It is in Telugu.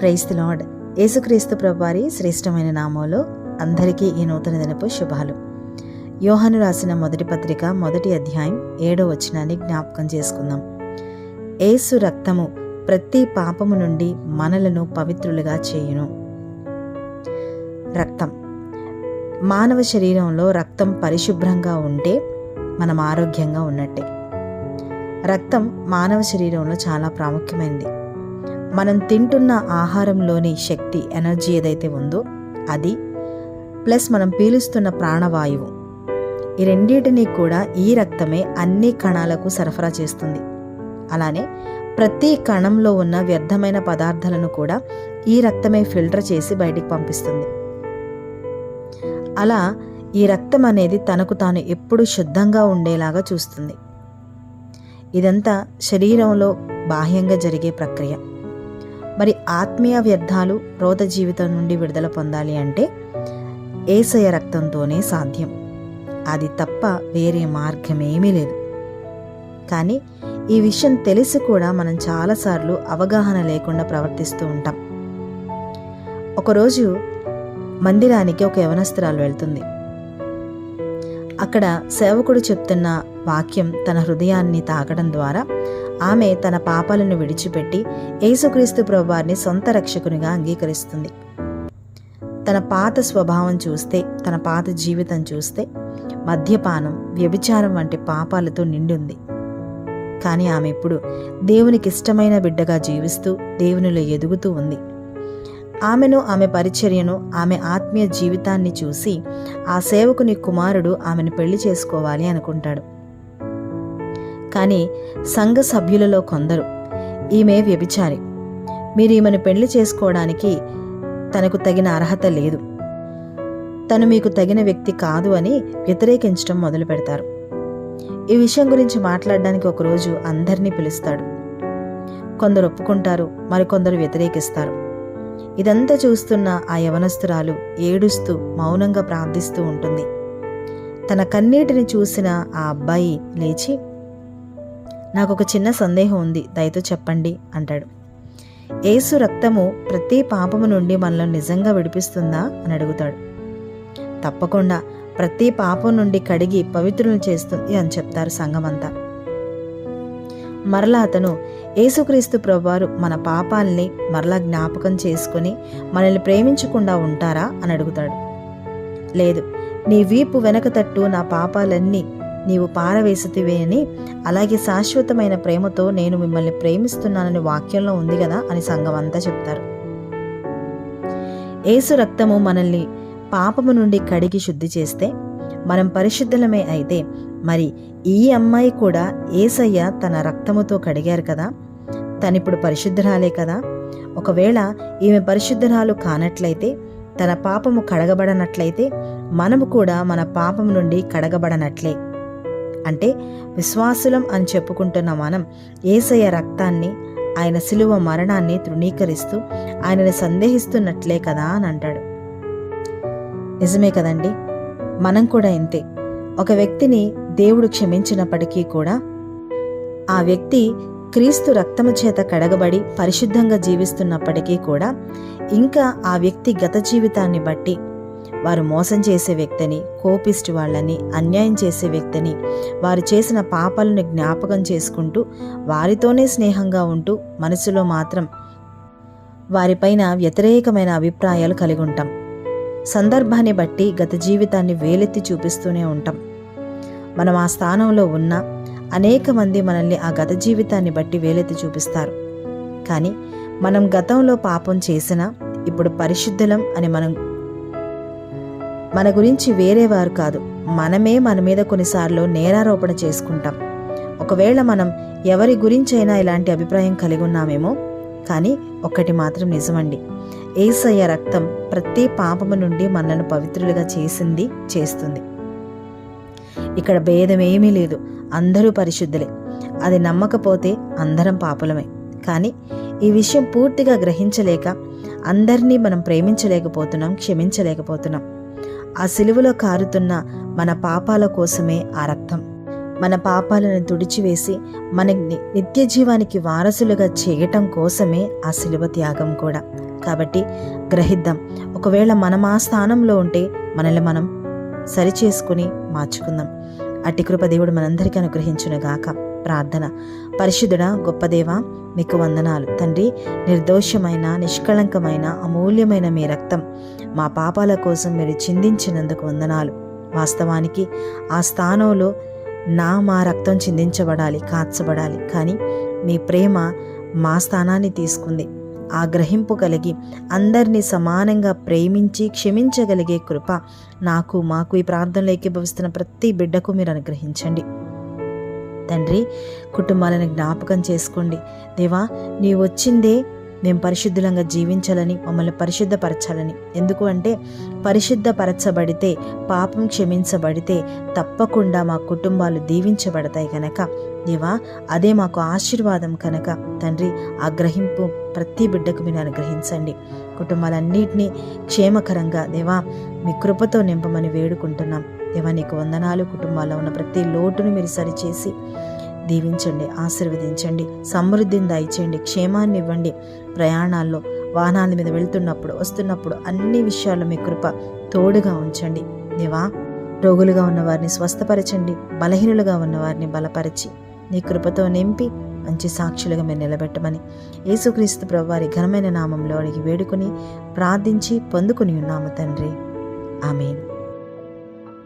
ప్రైస్ లార్డ్ యేసుక్రీస్తు ప్రభువారి శ్రేష్టమైన నామంలో అందరికీ ఈ నూతన దినపు శుభాలు. యోహాను రాసిన మొదటి పత్రిక మొదటి అధ్యాయం ఏడో వచనాన్ని జ్ఞాపకం చేసుకుందాం. ఏసు రక్తము ప్రతి పాపము నుండి మనలను పవిత్రులుగా చేయును. రక్తం. మానవ శరీరంలో రక్తం పరిశుభ్రంగా ఉంటే మనం ఆరోగ్యంగా ఉన్నట్టే. రక్తం మానవ శరీరంలో చాలా ప్రాముఖ్యమైనది. మనం తింటున్న ఆహారంలోని శక్తి ఎనర్జీ ఏదైతే ఉందో అది ప్లస్ మనం పీలుస్తున్న ప్రాణవాయువు. ఈ రెండింటినీ కూడా ఈ రక్తమే అన్ని కణాలకు సరఫరా చేస్తుంది. అలానే ప్రతి కణంలో ఉన్న వ్యర్థమైన పదార్థాలను కూడా ఈ రక్తమే ఫిల్టర్ చేసి బయటికి పంపిస్తుంది. అలా ఈ రక్తం అనేది తనకు తాను ఎప్పుడు శుద్ధంగా ఉండేలాగా చూస్తుంది. ఇదంతా శరీరంలో బాహ్యంగా జరిగే ప్రక్రియ. మరి ఆత్మీయ వ్యర్థాలు రోత జీవితం నుండి విడుదల పొందాలి అంటే ఏసయ రక్తంతోనే సాధ్యం. అది తప్ప వేరే మార్గమేమీ లేదు. కానీ ఈ విషయం తెలిసి కూడా మనం చాలాసార్లు అవగాహన లేకుండా ప్రవర్తిస్తూ ఉంటాం. ఒకరోజు మందిరానికి ఒక యవనస్త్రాలు వెళ్తుంది. అక్కడ సేవకుడు చెప్తున్న వాక్యం తన హృదయాన్ని తాకడం ద్వారా ఆమె తన పాపాలను విడిచిపెట్టి యేసుక్రీస్తు ప్రభువారిని సొంత రక్షకునిగా అంగీకరిస్తుంది. తన పాత స్వభావం చూస్తే తన పాత జీవితం చూస్తే మద్యపానం వ్యభిచారం వంటి పాపాలతో నిండుంది. కానీ ఆమె ఇప్పుడు దేవునికి ఇష్టమైన బిడ్డగా జీవిస్తూ దేవునిలో ఎదుగుతూ ఉంది. ఆమెను ఆమె పరిచర్యను ఆమె ఆత్మీయ జీవితాన్ని చూసి ఆ సేవకుని కుమారుడు ఆమెను పెళ్ళి చేసుకోవాలి అనుకుంటాడు. కానీ సంఘ సభ్యులలో కొందరు ఈమె వ్యభిచారి. మీరు ఈమెను పెళ్ళి చేసుకోవడానికి తనకు తగిన అర్హత లేదు. తను మీకు తగిన వ్యక్తి కాదు అని వ్యతిరేకించడం మొదలు పెడతారు. ఈ విషయం గురించి మాట్లాడడానికి ఒకరోజు అందరినీ పిలుస్తాడు. కొందరు ఒప్పుకుంటారు మరికొందరు వ్యతిరేకిస్తారు. ఇదంతా చూస్తున్న ఆ యవనస్తురాలు ఏడుస్తూ మౌనంగా ప్రార్థిస్తూ ఉంటుంది. తన కన్నీటిని చూసిన ఆ అబ్బాయి లేచి నాకు ఒక చిన్న సందేహం ఉంది దయతో చెప్పండి అంటాడు. ఏసు రక్తము ప్రతి పాపము నుండి మనల్ని నిజంగా విడిపిస్తుందా? అని అడుగుతాడు. తప్పకుండా ప్రతి పాపం నుండి కడిగి పవిత్రులను చేస్తుంది అని చెప్తారు సంఘమంతా. మరలా అతను యేసుక్రీస్తు ప్రభువారు మన పాపాల్ని మరలా జ్ఞాపకం చేసుకుని మనల్ని ప్రేమించకుండా ఉంటారా అని అడుగుతాడు. లేదు నీ వీపు వెనక తట్టు నా పాపాలన్నీ నీవు పారవేసితివే అని అలాగే శాశ్వతమైన ప్రేమతో నేను మిమ్మల్ని ప్రేమిస్తున్నానని వాక్యంలో ఉంది కదా అని సంఘం అంతా చెప్తారు. ఏసు రక్తము మనల్ని పాపము నుండి కడిగి శుద్ధి చేస్తే మనం పరిశుద్ధులమే అయితే మరి ఈ అమ్మాయి కూడా ఏసయ్య తన రక్తముతో కడిగారు కదా? తనిప్పుడు పరిశుద్ధరాలే కదా? ఒకవేళ ఈమె పరిశుద్ధరాలు కానట్లయితే తన పాపము కడగబడనట్లయితే మనము కూడా మన పాపం నుండి కడగబడనట్లే. అంటే విశ్వాసులం అని చెప్పుకుంటున్న మనం ఏసయ్య రక్తాన్ని ఆయన శిలువ మరణాన్ని తృణీకరిస్తూ ఆయనని సందేహిస్తున్నట్లే కదా అని అంటాడు. నిజమే కదండి? మనం కూడా ఇంతే. ఒక వ్యక్తిని దేవుడు క్షమించినప్పటికీ కూడా ఆ వ్యక్తి క్రీస్తు రక్తము చేత కడగబడి పరిశుద్ధంగా జీవిస్తున్నప్పటికీ కూడా ఇంకా ఆ వ్యక్తి గత జీవితాన్ని బట్టి వారు మోసం చేసే వ్యక్తిని కోపిస్ట్ వాళ్ళని అన్యాయం చేసే వ్యక్తిని వారు చేసిన పాపాలను జ్ఞాపకం చేసుకుంటూ వారితోనే స్నేహంగా ఉంటూ మనసులో మాత్రం వారిపైన వ్యతిరేకమైన అభిప్రాయాలు కలిగి ఉంటాం. సందర్భాన్ని బట్టి గత జీవితాన్ని వేలెత్తి చూపిస్తూనే ఉంటాం. మనం ఆ స్థానంలో ఉన్న అనేక మంది మనల్ని ఆ గత జీవితాన్ని బట్టి వేలెత్తి చూపిస్తారు. కానీ మనం గతంలో పాపం చేసినా ఇప్పుడు పరిశుద్ధలం అని మనం మన గురించి వేరేవారు కాదు మనమే మన మీద కొన్నిసార్లు నేరారోపణ చేసుకుంటాం. ఒకవేళ మనం ఎవరి గురించైనా ఇలాంటి అభిప్రాయం కలిగి ఉన్నామేమో కానీ ఒక్కటి మాత్రం నిజమండి. ఏసయ్య రక్తం ప్రతి పాపము నుండి మనల్ని పవిత్రులుగా చేసింది చేస్తుంది. ఇక్కడ భేదమేమీ లేదు. అందరూ పరిశుద్ధులే. అది నమ్మకపోతే అందరం పాపులమే. కానీ ఈ విషయం పూర్తిగా గ్రహించలేక అందరినీ మనం ప్రేమించలేకపోతున్నాం క్షమించలేకపోతున్నాం. ఆ సిలువలో కారుతున్న మన పాపాల కోసమే ఆ రక్తం. మన పాపాలను తుడిచివేసి మన ని- నిత్య జీవానికి వారసులుగా చేయటం కోసమే ఆ సిలువ త్యాగం కూడా. కాబట్టి గ్రహిద్దాం. ఒకవేళ మనం ఆ స్థానంలో ఉంటే మనల్ని మనం సరిచేసుకుని మార్చుకుందాం. అట్టి కృప దేవుడు మనందరికీ అనుగ్రహించునుగాక. ప్రార్థన. పరిశుద్ధుడ గొప్పదేవ మీకు వందనాలు. తండ్రి నిర్దోషమైన నిష్కళంకమైన అమూల్యమైన మీ రక్తం మా పాపాల కోసం మీరు చిందించినందుకు వందనాలు. వాస్తవానికి ఆ స్థానంలో నా మా రక్తం చిందించబడాలి కాచబడాలి. కానీ మీ ప్రేమ మా స్థానాన్ని తీసుకుంది. ఆ గ్రహింపు కలిగి అందరినీ సమానంగా ప్రేమించి క్షమించగలిగే కృప నాకు మాకు ఈ ప్రాంతంలో ఏకీభవిస్తున్న ప్రతి బిడ్డకు మీరు అనుగ్రహించండి. తండ్రి కుటుంబాలను జ్ఞాపకం చేసుకోండి. దేవా నీ వచ్చిందే మేము పరిశుద్ధులంగా జీవించాలని మమ్మల్ని పరిశుద్ధపరచాలని. ఎందుకు అంటే పరిశుద్ధపరచబడితే పాపం క్షమించబడితే తప్పకుండా మా కుటుంబాలు దీవించబడతాయి కనుక దేవా అదే మాకు ఆశీర్వాదం కనుక. తండ్రి ఆ గ్రహింపు ప్రతి బిడ్డకు మీరు అనుగ్రహించండి. కుటుంబాలన్నింటినీ క్షేమకరంగా దేవా మీ కృపతో నింపమని వేడుకుంటున్నాం. దేవా నీకు వందనాలు. కుటుంబాల్లో ఉన్న ప్రతి లోటును మీరు సరిచేసి దీవించండి ఆశీర్వదించండి సమృద్ధిని దయచేయండి క్షేమాన్ని ఇవ్వండి. ప్రయాణాల్లో వాహనాల మీద వెళ్తున్నప్పుడు వస్తున్నప్పుడు అన్ని విషయాల్లో మీ కృప తోడుగా ఉంచండి. దేవా రోగులుగా ఉన్న వారిని స్వస్థపరచండి బలహీనులుగా ఉన్న వారిని బలపరిచి నీ కృపతో నింపి మంచి సాక్షులుగా మీరు నిలబెట్టమని యేసుక్రీస్తు ప్రభు వారి ఘనమైన నామంలో అడిగి వేడుకొని ప్రార్థించి పొందుకుని ఉన్నాము తండ్రి. ఆమెన్.